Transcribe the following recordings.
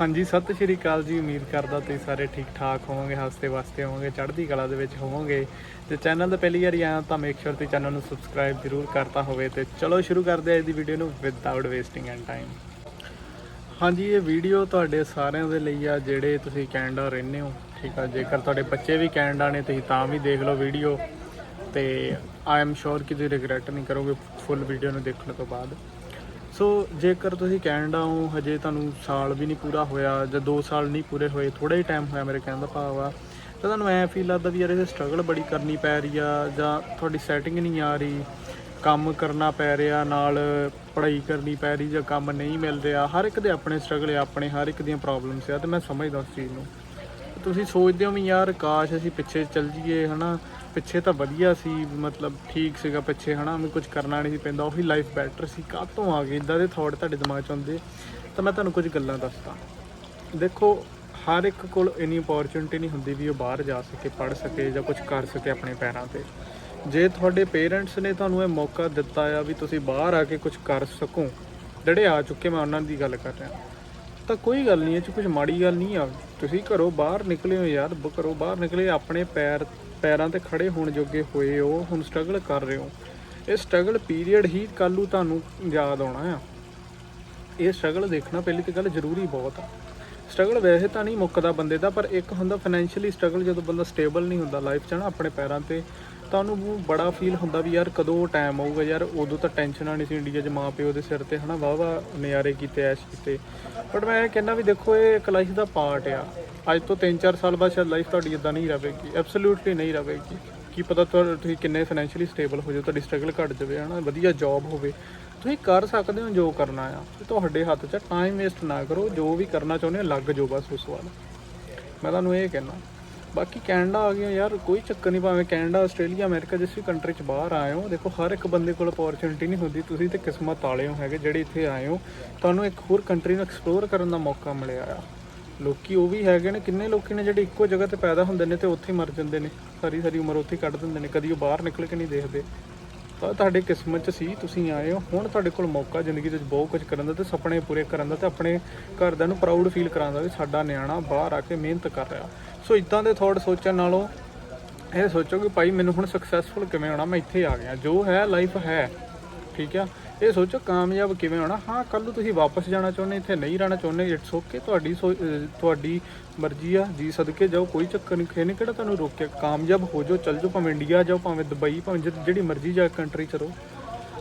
ਹਾਂਜੀ, ਸਤਿ ਸ਼੍ਰੀ ਅਕਾਲ ਜੀ। ਉਮੀਦ ਕਰਦਾ ਤੁਸੀਂ ਸਾਰੇ ਠੀਕ ਠਾਕ ਹੋਵੋਗੇ, ਹੱਸਦੇ ਵਾਸਤੇ ਹੋਵੋਗੇ, ਚੜ੍ਹਦੀ ਕਲਾ ਦੇ ਵਿੱਚ ਹੋਵੋਗੇ। ਤੇ ਚੈਨਲ ਤੇ ਪਹਿਲੀ ਵਾਰੀ ਆਇਆ ਤਾਂ ਮੇਕ ਸ਼ੋਰ ਤੇ ਚੈਨਲ ਨੂੰ ਸਬਸਕ੍ਰਾਈਬ ਜ਼ਰੂਰ ਕਰਤਾ ਹੋਵੇ ਤੇ ਚਲੋ ਸ਼ੁਰੂ ਕਰਦੇ ਹਾਂ ਅੱਜ ਦੀ ਵੀਡੀਓ ਨੂੰ ਵਿਦਆਊਟ ਵੇਸਟਿੰਗ ਐਂਡ ਟਾਈਮ ਹਾਂਜੀ, ਇਹ ਵੀਡੀਓ ਤੁਹਾਡੇ ਸਾਰਿਆਂ ਦੇ ਲਈ ਆ, ਜਿਹੜੇ ਤੁਸੀਂ ਕੈਨੇਡਾ ਰਹਿੰਦੇ ਹੋ, ਠੀਕ ਆ? ਜੇਕਰ ਤੁਹਾਡੇ ਬੱਚੇ ਵੀ ਕੈਨੇਡਾ ਨੇ, ਤੁਸੀਂ ਤਾਂ ਵੀ ਦੇਖ ਲਓ ਵੀਡੀਓ ਤੇ ਆਈ ਐਮ ਸ਼ੋਰ ਕਿ ਤੁਸੀਂ ਰਿਗਰੈਟ ਨਹੀਂ ਕਰੋਗੇ ਫੁੱਲ ਵੀਡੀਓ ਨੂੰ ਦੇਖਣ ਤੋਂ ਬਾਅਦ। ਸੋ ਜੇਕਰ ਤੁਸੀਂ ਕੈਨੇਡਾ ਹੋ, ਹਜੇ ਤੁਹਾਨੂੰ ਸਾਲ ਵੀ ਨਹੀਂ ਪੂਰਾ ਹੋਇਆ ਜਾਂ 2 ਸਾਲ ਨਹੀਂ ਪੂਰੇ ਹੋਏ ਥੋੜਾ ਹੀ ਟਾਈਮ ਹੋਇਆ ਮੇਰੇ ਕਹਿਣ ਦਾ ਭਾਵ ਆ, ਤਾਂ ਤੁਹਾਨੂੰ ਐ ਫੀਲ ਲੱਗਦਾ ਵੀ ਯਾਰ ਇਹ ਸਟਰਗਲ ਬੜੀ ਕਰਨੀ ਪੈ ਰਹੀ ਆ ਜਾਂ ਤੁਹਾਡੀ ਸੈਟਿੰਗ ਨਹੀਂ ਆ ਰਹੀ, ਕੰਮ ਕਰਨਾ ਪੈ ਰਿਹਾ, ਨਾਲ ਪੜ੍ਹਾਈ ਕਰਨੀ ਪੈ ਰਹੀ ਜਾਂ ਕੰਮ ਨਹੀਂ ਮਿਲ ਰਿਹਾ, ਹਰ ਇੱਕ ਦੇ ਆਪਣੇ ਸਟਰਗਲ ਆ, ਆਪਣੇ ਹਰ ਇੱਕ ਦੀਆਂ ਪ੍ਰੋਬਲਮਸ ਆ, ਤੇ ਮੈਂ ਸਮਝਦਾ ਉਸ ਚੀਜ਼ ਨੂੰ। ਤੁਸੀਂ ਸੋਚਦੇ ਹੋ ਵੀ ਯਾਰ ਕਾਸ਼ ਅਸੀਂ ਪਿੱਛੇ ਚੱਲ ਜਾਈਏ, ਹਨਾ? ਪਿੱਛੇ ਤਾਂ ਵਧੀਆ ਸੀ, ਮਤਲਬ ਠੀਕ ਸੀਗਾ ਪਿੱਛੇ, ਹਨਾ? ਮੈਂ ਕੁਝ ਕਰਨਾ ਨਹੀਂ ਸੀ ਪੈਂਦਾ, ਉਹੀ ਲਾਈਫ ਬੈਟਰ ਸੀ। ਕਾਹਤੋਂ ਆ ਗਏ? ਇਦਾਂ ਦੇ ਥਾਟ ਤੁਹਾਡੇ ਦਿਮਾਗ 'ਚ ਆਉਂਦੇ? ਤਾਂ ਮੈਂ ਤੁਹਾਨੂੰ ਕੁਝ ਗੱਲਾਂ ਦੱਸਦਾ। ਦੇਖੋ, ਹਰ ਇੱਕ ਕੋਲ ਇਨੀ ਓਪੋਰਚੁਨਿਟੀ ਨਹੀਂ ਹੁੰਦੀ ਵੀ ਉਹ ਬਾਹਰ ਜਾ ਸਕੇ, ਪੜ੍ਹ ਸਕੇ ਜਾਂ ਕੁਝ ਕਰ ਸਕੇ ਆਪਣੇ ਪੈਰਾਂ ਤੇ। ਜੇ ਤੁਹਾਡੇ ਪੇਰੈਂਟਸ ਨੇ ਤੁਹਾਨੂੰ ਇਹ ਮੌਕਾ ਦਿੱਤਾ ਆ ਵੀ ਤੁਸੀਂ ਬਾਹਰ ਆ ਕੇ ਕੁਝ ਕਰ ਸਕੋ, ਜਿਹੜੇ ਆ ਚੁੱਕੇ, ਮੈਂ ਉਹਨਾਂ ਦੀ ਗੱਲ ਕਰ ਰਿਹਾ। ਤਾਂ ਕੋਈ ਗੱਲ ਨਹੀਂ, ਇਹ ਚ ਕੁਝ ਮਾੜੀ ਗੱਲ ਨਹੀਂ ਆ। ਤੁਸੀਂ ਘਰੋਂ ਬਾਹਰ ਨਿਕਲੇ ਹੋ ਯਾਰ ਘਰੋਂ ਬਾਹਰ ਨਿਕਲੇ ਆਪਣੇ ਪੈਰ, ਪੈਰਾਂ ਤੇ ਖੜੇ ਹੋਣ ਜੋਗੇ ਹੋਏ ਹੋ, ਹੁਣ ਸਟਰਗਲ ਕਰ ਰਹੇ ਹੋ। ਇਹ ਸਟਰਗਲ ਪੀਰੀਅਡ ਹੀ ਕੱਲ੍ਹ ਨੂੰ ਤੁਹਾਨੂੰ ਯਾਦ ਆਉਣਾ ਆ। ਇਹ ਸਟਰਗਲ ਦੇਖਣਾ ਪਹਿਲੀ ਤੇ ਗੱਲ ਜ਼ਰੂਰੀ ਬਹੁਤ ਆ। ਸਟਰਗਲ ਵੈਸੇ ਤਾਂ ਨਹੀਂ ਮੁੱਕਦਾ ਬੰਦੇ ਦਾ, ਪਰ ਇੱਕ ਹੁੰਦਾ ਫਾਈਨੈਂਸ਼ੀਅਲੀ ਸਟਰਗਲ ਜਦੋਂ ਬੰਦਾ ਸਟੇਬਲ ਨਹੀਂ ਹੁੰਦਾ ਲਾਈਫ 'ਚ ਨਾ ਆਪਣੇ ਪੈਰਾਂ ਤੇ, ਤਾਂ ਉਹਨੂੰ ਬੜਾ ਫੀਲ ਹੁੰਦਾ ਵੀ ਯਾਰ ਕਦੋਂ ਟਾਈਮ ਆਊਗਾ ਯਾਰ, ਉਦੋਂ ਤਾਂ ਟੈਨਸ਼ਨਾਂ ਨਹੀਂ ਸੀ ਇੰਡੀਆ 'ਚ ਮਾਂ ਪਿਓ ਦੇ ਸਿਰ ਤੇ, ਹਨਾ ਵਾਵਾ ਨਜ਼ਾਰੇ ਕੀਤੇ, ਐਸ਼ ਕੀਤੇ। ਬਟ ਮੈਂ ਇਹ ਕਹਿੰਦਾ ਵੀ ਦੇਖੋ, ਇਹ ਇੱਕ ਲਾਈਫ ਦਾ ਪਾਰਟ ਆ। ਅੱਜ ਤੋਂ 3-4 ਸਾਲ ਬਾਅਦ ਸ਼ਾਇਦ ਲਾਈਫ ਤੁਹਾਡੀ ਇਦਾਂ ਨਹੀਂ ਰਹੇਗੀ ਐਬਸੋਲੂਟਲੀ ਨਹੀਂ ਰਹੇਗੀ। ਕੀ ਪਤਾ ਤੁਹਾ- ਤੁਸੀਂ ਕਿੰਨੇ ਫਾਈਨੈਂਸ਼ੀਅਲੀ ਸਟੇਬਲ ਹੋ ਜਾਓ, ਤੁਹਾਡੀ ਸਟਰਗਲ ਘਟ ਜਾਵੇ, ਹਨਾ, ਵਧੀਆ ਜੌਬ ਹੋਵੇ। ਤੁਸੀਂ ਕਰ ਸਕਦੇ ਹੋ ਜੋ ਕਰਨਾ ਆ, ਤੇ ਤੁਹਾਡੇ ਹੱਥ 'ਚ ਟਾਈਮ ਵੇਸਟ ਨਾ ਕਰੋ, ਜੋ ਵੀ ਕਰਨਾ ਚਾਹੁੰਦੇ ਹੋ, ਲੱਗ ਜਾਓ ਬਸ ਉਸ ਵੱਲ। ਮੈਂ ਤੁਹਾਨੂੰ ਇਹ ਕਹਿਣਾ ਬਾਕੀ ਕੈਨੇਡਾ ਆ ਗਏ ਹੋ ਯਾਰ, ਕੋਈ ਚੱਕਰ ਨਹੀਂ, ਭਾਵੇਂ ਕੈਨੇਡਾ, ਆਸਟ੍ਰੇਲੀਆ, ਅਮਰੀਕਾ, ਜਿਸ ਵੀ ਕੰਟਰੀ 'ਚ ਬਾਹਰ ਆਏ ਹੋ, ਦੇਖੋ ਹਰ ਇੱਕ ਬੰਦੇ ਕੋਲ ਅਪੋਰਚੁਨਿਟੀ ਨਹੀਂ ਹੁੰਦੀ, ਤੁਸੀਂ ਤੇ ਕਿਸਮਤ ਵਾਲੇ ਹੋ ਹੈਗੇ, ਜਿਹੜੇ ਇੱਥੇ ਆਏ ਹੋ। ਤੁਹਾਨੂੰ ਇੱਕ ਹੋਰ ਕੰਟਰੀ ਨੂੰ ਐਕਸਪਲੋਰ ਕਰਨ ਦਾ ਮੌਕਾ ਮਿਲਿਆ ਆ। ਲੋਕੀ ਉਹ ਵੀ ਹੈਗੇ ਨੇ, ਕਿੰਨੇ ਲੋਕੀ ਨੇ ਜਿਹੜੇ ਇੱਕੋ ਜਗ੍ਹਾ ਤੇ ਪੈਦਾ ਹੁੰਦੇ ਨੇ ਤੇ ਉੱਥੇ ਹੀ ਮਰ ਜਾਂਦੇ ਨੇ, ਸਾਰੀ ਸਾਰੀ ਉਮਰ ਉੱਥੇ ਹੀ ਕੱਢ ਦਿੰਦੇ ਨੇ, ਕਦੀ ਉਹ ਬਾਹਰ ਨਿਕਲ ਕੇ ਨਹੀਂ ਦੇਖਦੇ। ਤਾਂ ਤੁਹਾਡੇ ਕਿਸਮਤ 'ਚ ਸੀ, ਤੁਸੀਂ ਆਏ ਹੋ, ਹੁਣ ਤੁਹਾਡੇ ਕੋਲ ਮੌਕਾ, ਜ਼ਿੰਦਗੀ 'ਚ ਬਹੁਤ ਕੁਝ ਕਰਨ ਦਾ ਤੇ ਸੁਪਨੇ ਪੂਰੇ ਕਰਨ ਦਾ ਤੇ ਆਪਣੇ ਘਰਦਿਆਂ ਨੂੰ ਪ੍ਰਾਊਡ ਫੀਲ ਕਰਾਉਣ ਦਾ ਵੀ ਸਾਡਾ ਨਿਆਣਾ ਬਾਹਰ ਆ ਕੇ ਮਿਹਨਤ ਕਰ ਰਿਹਾ। ਸੋ ਇਦਾਂ ਦੇ ਥੋੜ ਸੋਚਣ ਨਾਲੋਂ ਇਹ ਸੋਚੋ ਕਿ ਭਾਈ ਮੈਨੂੰ ਹੁਣ ਸਕਸੈਸਫੁਲ ਕਿਵੇਂ ਹੋਣਾ, ਮੈਂ ਇੱਥੇ ਆ ਗਿਆ, ਜੋ ਹੈ ਲਾਈਫ ਹੈ। ਠੀਕ ਆ। ਇਹ ਸੋਚੋ ਕਾਮਯਾਬ ਕਿਵੇਂ ਹੋਣਾ। ਹਾਂ ਕੱਲ ਨੂੰ ਤੁਸੀਂ ਵਾਪਸ ਜਾਣਾ ਚਾਹੁੰਦੇ, ਇੱਥੇ ਨਹੀਂ ਰਹਿਣਾ ਚਾਹੁੰਦੇ ਇਟਸ ਓਕੇ ਤੁਹਾਡੀ ਸੋ- ਤੁਹਾਡੀ ਮਰਜ਼ੀ ਆ, ਜੀ ਸਦਕੇ ਜਾਓ, ਕੋਈ ਚੱਕਰ ਨਹੀਂ, ਕਿਸੇ ਕਿਹੜਾ ਤੁਹਾਨੂੰ ਰੋਕਿਆ। ਕਾਮਯਾਬ ਹੋ ਜਾਓ, ਚੱਲ ਜਾਓ, ਭਾਵੇਂ ਇੰਡੀਆ ਜਾਓ, ਭਾਵੇਂ ਦੁਬਈ, ਭਾਵੇਂ ਜਿਹੜੀ ਮਰਜ਼ੀ ਜਾ ਕੰਟਰੀ ਚ ਰਹੋ।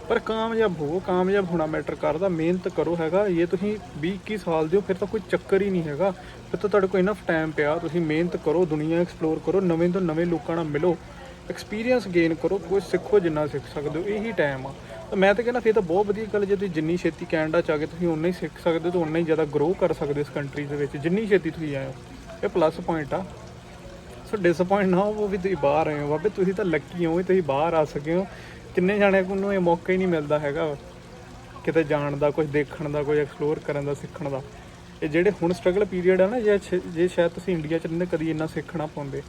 ਪਰ ਕਾਮਯਾਬ ਹੋ ਕਾਮਯਾਬ ਹੋਣਾ ਮੈਟਰ ਕਰਦਾ, ਮਿਹਨਤ ਕਰੋ ਹੈਗਾ। ਇਹ ਤੁਸੀਂ 20 21 ਸਾਲ ਦੇ ਹੋ ਫਿਰ ਤਾਂ ਕੋਈ ਚੱਕਰ ਹੀ ਨਹੀਂ ਹੈਗਾ। ਫਿਰ ਤਾਂ ਤੁਹਾਡੇ ਕੋਲ ਇਨਫ ਟਾਈਮ ਪਿਆ, ਤੁਸੀਂ ਮਿਹਨਤ ਕਰੋ, ਦੁਨੀਆ ਐਕਸਪਲੋਰ ਕਰੋ, ਨਵੇਂ ਤੋਂ ਨਵੇਂ ਲੋਕਾਂ ਨਾਲ ਮਿਲੋ। ਐਕਸਪੀਰੀਅੰਸ ਗੇਨ ਕਰੋ ਕੁਝ ਸਿੱਖੋ ਜਿੰਨਾ ਸਿੱਖ ਸਕਦੇ ਹੋ, ਇਹੀ ਟਾਈਮ ਆ। ਤਾਂ ਮੈਂ ਤਾਂ ਕਹਿੰਦਾ ਫਿਰ ਤਾਂ ਬਹੁਤ ਵਧੀਆ ਗੱਲ, ਜੇ ਤੁਸੀਂ ਜਿੰਨੀ ਛੇਤੀ ਕੈਨੇਡਾ ਚ ਆ ਕੇ ਤੁਸੀਂ ਉਨਾ ਹੀ ਸਿੱਖ ਸਕਦੇ ਹੋ ਤੇ ਉਨਾ ਹੀ ਜ਼ਿਆਦਾ ਗਰੋ ਕਰ ਸਕਦੇ ਹੋ ਇਸ ਕੰਟਰੀ ਦੇ ਵਿੱਚ। ਜਿੰਨੀ ਛੇਤੀ ਤੁਸੀਂ ਆਏ ਹੋ, ਇਹ ਪਲੱਸ ਪੁਆਇੰਟ ਆ। ਸੋ ਡਿਸਪਾਇੰਟ ਨਾ ਹੋਵੋ ਵੀ ਤੁਸੀਂ ਬਾਹਰ ਆਏ ਹੋ। ਬਾਬੇ, ਤੁਸੀਂ ਤਾਂ ਲੱਕੀ ਹੋ ਵੀ ਤੁਸੀਂ ਬਾਹਰ ਆ ਸਕੇ ਹੋ। ਕਿੰਨੇ ਜਾਣਿਆਂ ਨੂੰ ਇਹ ਮੌਕਾ ਹੀ ਨਹੀਂ ਮਿਲਦਾ ਹੈਗਾ। ਕਿਤੇ ਜਾਣ ਦਾ ਕੁਝ ਦੇਖਣ ਦਾ ਕੁਝ ਐਕਸਪਲੋਰ ਕਰਨ ਦਾ, ਸਿੱਖਣ ਦਾ। ਇਹ ਜਿਹੜੇ ਹੁਣ ਸਟਰਗਲ ਪੀਰੀਅਡ ਆ ਨਾ, ਜੇ ਜੇ ਸ਼ਾਇਦ ਤੁਸੀਂ ਇੰਡੀਆ ਚ ਰਹਿੰਦੇ ਕਦੀ ਇੰਨਾ ਸਿੱਖਣਾ ਪਾਉਂਦੇ।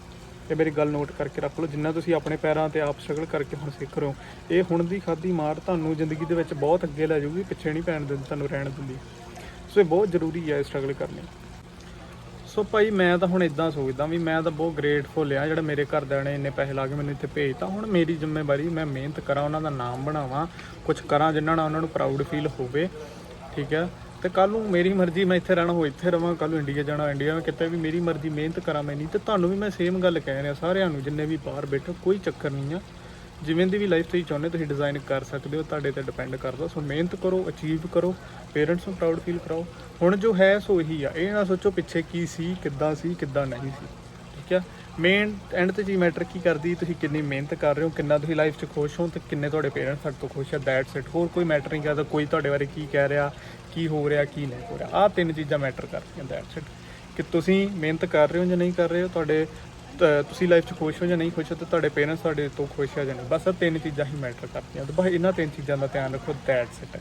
ਇਹ ਮੇਰੀ ਗੱਲ ਨੋਟ ਕਰਕੇ ਰੱਖ ਲਓ, ਜਿੰਨਾ ਤੁਸੀਂ ਆਪਣੇ ਪੈਰਾਂ ਤੇ ਆਪ ਸਟਰਗਲ ਕਰਕੇ ਹੁਣ ਸਿੱਖ ਰਹੇ ਹੋ, ਇਹ ਹੁਣ ਦੀ ਖਾਦੀ ਮਾਰ ਤੁਹਾਨੂੰ ਜ਼ਿੰਦਗੀ ਦੇ ਵਿੱਚ ਬਹੁਤ ਅੱਗੇ ਲੈ ਜਾਊਗੀ, ਪਿੱਛੇ ਨਹੀਂ ਪੈਣ ਦਿੰਦੀ, ਤੁਹਾਨੂੰ ਰਹਿਣ ਦਿੰਦੀ। ਸੋ ਇਹ ਬਹੁਤ ਜ਼ਰੂਰੀ ਹੈ ਸਟਰਗਲ ਕਰਨੀ। ਸੋ ਭਾਈ ਮੈਂ ਤਾਂ ਹੁਣ ਇਦਾਂ ਸੋਚਦਾ ਵੀ ਮੈਂ ਤਾਂ ਬਹੁਤ ਗ੍ਰੇਟਫੁਲ ਆ, ਜਿਹੜਾ ਮੇਰੇ ਘਰਦਿਆਂ ਨੇ ਇੰਨੇ ਪੈਸੇ ਲਾ ਕੇ ਮੈਨੂੰ ਇੱਥੇ ਭੇਜਤਾ। ਹੁਣ ਮੇਰੀ ਜ਼ਿੰਮੇਵਾਰੀ, ਮੈਂ ਮਿਹਨਤ ਕਰਾਂ, ਉਹਨਾਂ ਦਾ ਨਾਮ ਬਣਾਵਾਂ ਕੁਝ ਕਰਾਂ ਜਿਨ੍ਹਾਂ ਨਾਲ ਉਹਨਾਂ ਨੂੰ ਪ੍ਰਾਊਡ ਫੀਲ ਹੋਵੇ, ਠੀਕ ਹੈ? ਤੇ ਕੱਲ ਨੂੰ ਮੇਰੀ ਮਰਜ਼ੀ, ਮੈਂ ਇੱਥੇ ਰਹਿਣਾ ਹੋ ਇੱਥੇ ਰਵਾਂ ਕੱਲ ਨੂੰ ਇੰਡੀਆ ਜਾਣਾ, ਇੰਡੀਆ ਮੈਂ ਕਿਤੇ ਵੀ ਮੇਰੀ ਮਰਜ਼ੀ, ਮਿਹਨਤ ਕਰਾਂ ਮੈਂ ਨਹੀਂ ਤੇ ਤੁਹਾਨੂੰ ਵੀ ਮੈਂ ਸੇਮ ਗੱਲ ਕਹਿ ਰਿਹਾ, ਸਾਰਿਆਂ ਨੂੰ ਜਿੰਨੇ ਵੀ ਬਾਹਰ ਬੈਠੋ, ਕੋਈ ਚੱਕਰ ਨਹੀਂ ਆ। ਜਿਵੇਂ ਦੀ ਵੀ ਲਾਈਫ ਤੁਸੀਂ ਚਾਹੁੰਦੇ ਤੁਸੀਂ ਡਿਜ਼ਾਈਨ ਕਰ ਸਕਦੇ ਹੋ, ਤੁਹਾਡੇ ਤੇ ਡਿਪੈਂਡ ਕਰਦਾ। ਸੋ ਮਿਹਨਤ ਕਰੋ ਅਚੀਵ ਕਰੋ ਪੇਰੈਂਟਸ ਨੂੰ ਪ੍ਰਾਊਡ ਫੀਲ ਕਰਾਓ। ਹੁਣ ਜੋ ਹੈ, ਸੋ ਇਹੀ ਆ। ਇਹ ਨਾ ਸੋਚੋ ਪਿੱਛੇ ਕੀ ਸੀ, ਕਿੱਦਾਂ ਸੀ, ਕਿੱਦਾਂ ਨਹੀਂ ਸੀ। ਠੀਕ ਆ? ਮੇਨ ਐਂਡ ਤੇ ਜੀ ਮੈਟਰ ਕੀ ਕਰਦੀ? ਤੁਸੀਂ ਕਿੰਨੀ ਮਿਹਨਤ ਕਰ ਰਹੇ ਹੋ, ਕਿੰਨਾ ਤੁਸੀਂ ਲਾਈਫ 'ਚ ਖੁਸ਼ ਹੋ ਤੇ ਕਿੰਨੇ ਤੁਹਾਡੇ ਪੇਰੈਂਟਸ ਤੁਹਾਡੇ ਤੋਂ ਖੁਸ਼ ਆ? ਦੈਟਸ ਇਟ ਹੋਰ ਕੋਈ ਮੈਟਰ ਨਹੀਂ ਕਰਦਾ, ਕੋਈ ਤੁਹਾਡੇ ਬਾਰੇ ਕੀ ਕਹਿ ਰਿਹਾ, ਕੀ ਹੋ ਰਿਹਾ, ਕੀ ਨਹੀਂ ਹੋ ਰਿਹਾ। ਆਹ ਤਿੰਨ ਚੀਜ਼ਾਂ ਮੈਟਰ ਕਰਦੀਆਂ ਦੈਟਸ ਇਟ ਕਿ ਤੁਸੀਂ ਮਿਹਨਤ ਕਰ ਰਹੇ ਹੋ ਜਾਂ ਨਹੀਂ ਕਰ ਰਹੇ ਹੋ, ਤੁਹਾਡੇ ਤੁਸੀਂ ਲਾਈਫ 'ਚ ਖੁਸ਼ ਹੋ ਜਾਂ ਨਹੀਂ ਖੁਸ਼ ਹੋ ਤਾਂ ਤੁਹਾਡੇ ਪੇਰੈਂਟਸ ਤੁਹਾਡੇ ਤੋਂ ਖੁਸ਼ ਆ ਜਾਂ ਨਹੀਂ। ਬਸ ਇਹ ਤਿੰਨ ਚੀਜ਼ਾਂ ਹੀ ਮੈਟਰ ਕਰਦੀਆਂ। ਤੇ ਬਸ ਇਹਨਾਂ ਤਿੰਨ ਚੀਜ਼ਾਂ ਦਾ ਧਿਆਨ ਰੱਖੋ ਦੈਟਸ ਇਟ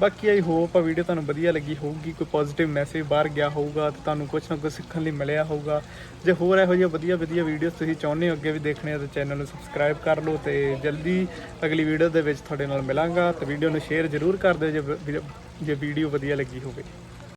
ਬਾਕੀ ਆਈ ਹੋਪ ਆ ਵੀਡੀਓ ਤੁਹਾਨੂੰ ਵਧੀਆ ਲੱਗੀ ਹੋਊਗੀ, ਕੋਈ ਪੋਜ਼ਿਟਿਵ ਮੈਸੇਜ ਬਾਹਰ ਗਿਆ ਹੋਊਗਾ ਤੇ ਤੁਹਾਨੂੰ ਕੁਝ ਨਾ ਕੁਝ ਸਿੱਖਣ ਲਈ ਮਿਲਿਆ ਹੋਊਗਾ। ਜੇ ਹੋਰ ਇਹੋ ਜਿਹੀਆਂ ਵਧੀਆ ਵਧੀਆ ਵੀਡੀਓਜ਼ ਤੁਸੀਂ ਚਾਹੁੰਦੇ ਹੋ, ਅੱਗੇ ਵੀ ਦੇਖਣੇ ਆ ਤਾਂ ਚੈਨਲ ਨੂੰ ਸਬਸਕ੍ਰਾਈਬ ਕਰ ਲਓ ਤੇ ਜਲਦੀ ਅਗਲੀ ਵੀਡੀਓ ਦੇ ਵਿੱਚ ਤੁਹਾਡੇ ਨਾਲ ਮਿਲਾਂਗਾ। ਤੇ ਵੀਡੀਓ ਨੂੰ ਸ਼ੇਅਰ ਜ਼ਰੂਰ ਕਰ ਦਿਓ ਜੇ ਜੇ ਵੀਡੀਓ ਵਧੀਆ ਲੱਗੀ ਹੋਵੇ।